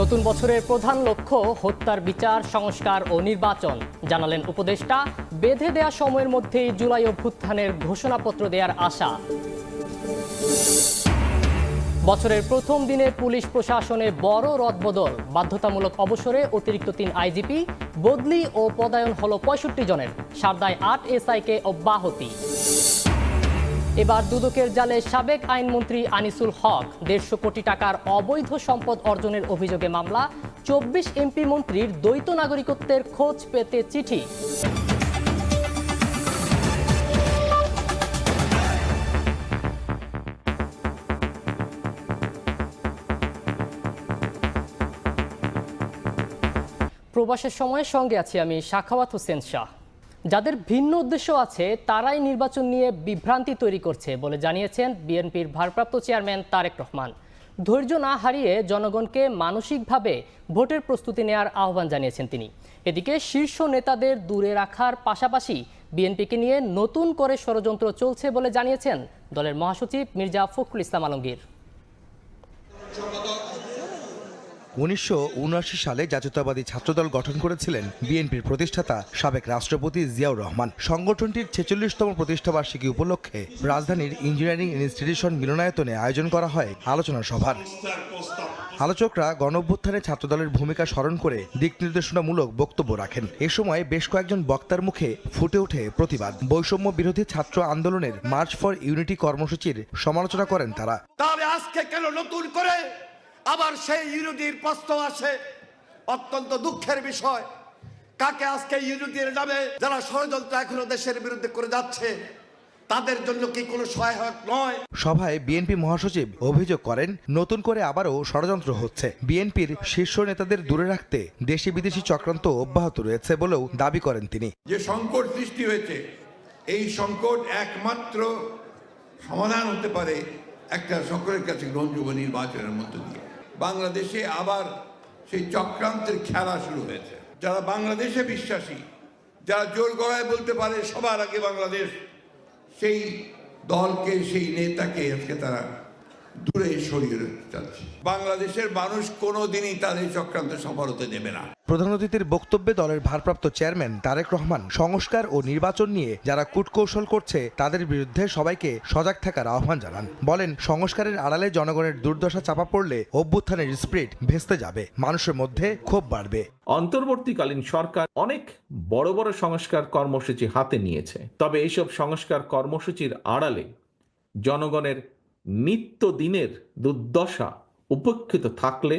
নতুন বছরের প্রধান লক্ষ্য হত্যার বিচার, সংস্কার ও নির্বাচন। জানালেন উপদেষ্টা, বেঁধে দেয়া সময়ের মধ্যেই জুলাই অভ্যুত্থানের ঘোষণাপত্র দেওয়ার আশা। বছরের প্রথম দিনে পুলিশ প্রশাসনে বড় রদবদল। বাধ্যতামূলক অবসরে অতিরিক্ত তিন আইজিপি, বদলি ও পদায়ন হল পঁয়ষট্টি জনের। সারদায় আট এসআইকে অব্যাহতি। এবার দুদকের জালে সাবেক আইনমন্ত্রী আনিসুল হক। দেড়শো কোটি টাকার অবৈধ সম্পদ অর্জনের অভিযোগে মামলা। চব্বিশ এমপি মন্ত্রীর দ্বৈত নাগরিকত্বের খোঁজ পেতে চিঠি। প্রবাসের সময়ের সঙ্গে আছি আমি শাখাওয়াত হোসেন শাহ। যাদের ভিন্ন উদ্দেশ্য আছে, তারাই নির্বাচন নিয়ে বিভ্রান্তি তৈরি করছে বলে জানিয়েছেন বিএনপির ভারপ্রাপ্ত চেয়ারম্যান তারেক রহমান। ধৈর্য না হারিয়ে জনগণকে মানসিকভাবে ভোটের প্রস্তুতি নেওয়ার আহ্বান জানিয়েছেন তিনি। এদিকে শীর্ষ নেতাদের দূরে রাখার পাশাপাশি বিএনপিকে নিয়ে নতুন করে ষড়যন্ত্র চলছে বলে জানিয়েছেন দলের মহাসচিব মির্জা ফখরুল ইসলাম আলমগীর। উনিশশো উনআশি সালে জাতীয়তাবাদী ছাত্রদল গঠন করেছিলেন বিএনপির প্রতিষ্ঠাতা সাবেক রাষ্ট্রপতি জিয়াউর রহমান। সংগঠনটির ছেচল্লিশতম প্রতিষ্ঠাবার্ষিকী উপলক্ষে রাজধানীর ইঞ্জিনিয়ারিং ইনস্টিটিউশন মিলনায়তনে আয়োজন করা হয় আলোচনা সভার। আলোচকরা গণঅভ্যুত্থানে ছাত্রদলের ভূমিকা স্মরণ করে দিক নির্দেশনামূলক বক্তব্য রাখেন। এ সময় বেশ কয়েকজন বক্তার মুখে ফুটে ওঠে প্রতিবাদ। বৈষম্য বিরোধী ছাত্র আন্দোলনের মার্চ ফর ইউনিটি কর্মসূচির সমালোচনা করেন তারা। আজকে কেন নতুন করে আবার সেই ইউনিটির প্রশ্ন আসে। অত্যন্ত দুঃখের বিষয় কাকে আজকে ইউনিটির নামে যারা ষড়যন্ত্র এখনও দেশের বিরুদ্ধে করে যাচ্ছে তাদের জন্য কি কোনো সহায়ক নয়? সভায় বিএনপি মহাসচিব অভিযোগ করেন নতুন করে আবারও ষড়যন্ত্র হচ্ছে। বিএনপির শীর্ষ নেতাদের দূরে রাখতে দেশি বিদেশি চক্রান্ত অব্যাহত রয়েছে বলেও দাবি করেন তিনি। যে সংকট সৃষ্টি হয়েছে এই সংকট একমাত্র সমাধান হতে পারে একটা সকলের কাছে গ্রহণযোগ্য নির্বাচনের মধ্য দিয়ে। বাংলাদেশে আবার সেই চক্রান্তের খেলা শুরু হয়েছে। যারা বাংলাদেশে বিশ্বাসী, যারা জোর গড়ায় বলতে পারে সবার আগে বাংলাদেশ, সেই দলকে, সেই নেতাকে আজকে তারা দূরে সরিয়ে রাখতে চাচ্ছে বাংলাদেশের মানুষ কোনো দিনই তাদের চক্রান্ত সফল হতে দেবে না। প্রধান অতিথির বক্তব্যে দলের ভারপ্রাপ্ত চেয়ারম্যান তারেক রহমান সংস্কার ও নির্বাচন নিয়ে যারা কূটকৌশল করছে তাদের বিরুদ্ধে সবাইকে সজাগ থাকার আহ্বান জানান। বলেন সংস্কারের আড়ালে জনগণের দুর্দশা চাপা পড়লে অভ্যুত্থানের স্পিরিট ভেস্তে যাবে মানুষের মধ্যে ক্ষোভ বাড়বে। অন্তর্বর্তীকালীন সরকার অনেক বড় বড় সংস্কার কর্মসূচি হাতে নিয়েছে। তবে এইসব সংস্কার কর্মসূচির আড়ালে জনগণের নিত্য দিনের দুর্দশা উপেক্ষিত থাকলে